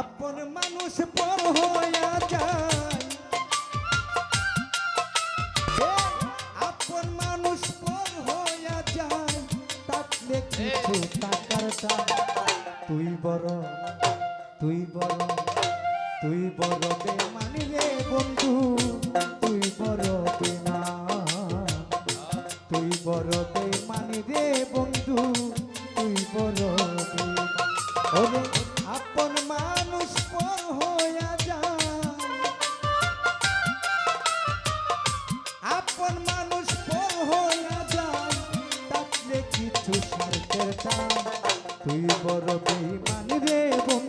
আপন মানুষ পর হইয়া যায়। আপন মানুষ পর হইয়া যায়। থাকলে কিছু টাকার তুই বড় তুই বড় তুই বড় বেমানি রে বন্ধু। তুই বড় বেমা তুই বড় বেমানি রে বন্ধু। তুই বড় তুই বড় বেমান রে বন্ধু।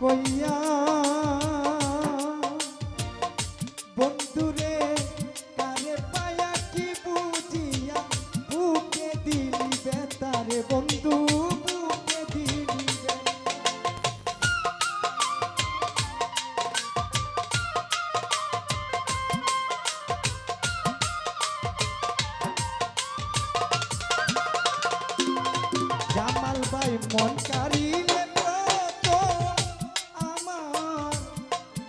কইয়া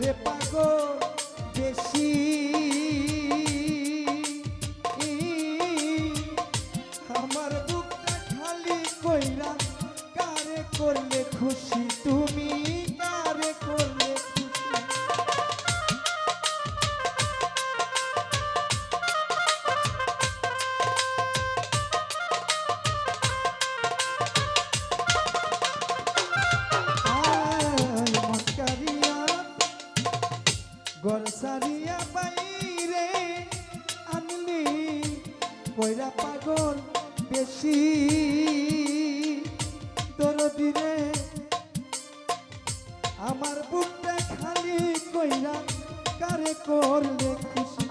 ওরে পাগল বেশি কইরা পাগল বেশি। তোর দিনে আমার বুকটা খালি কইরা, কারে করলে খুশি?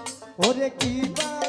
ওরে কি বা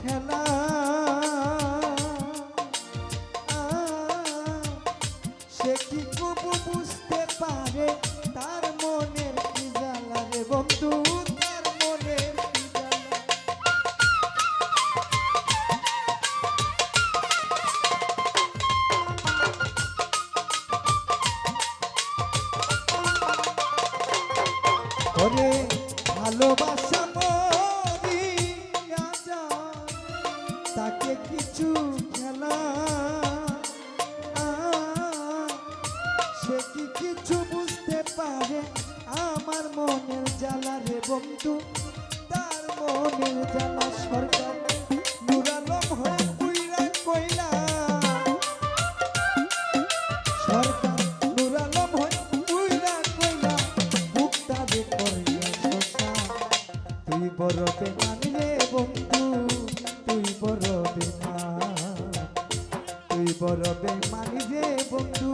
খেলা খেলা। সে কি কিছু বুঝতে পারে? আমার মনের জ্বালা রে বন্ধু, তার মনের জ্বালা সরকার বড় বেমানি যে বন্ধু,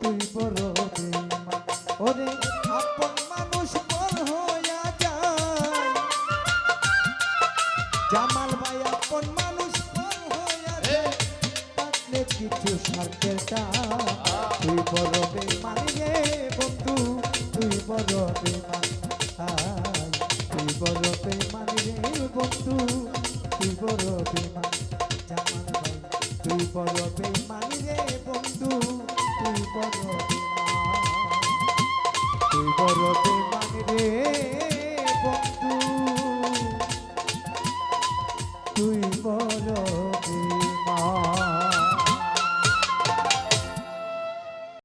তুই বড় বেমান ওরে আপন মানুষ পর হইয়া যায়। জামাল ভাই আপন মানুষ পর হইয়া কিছু স্বার্থের। তুই বড় তুই বড়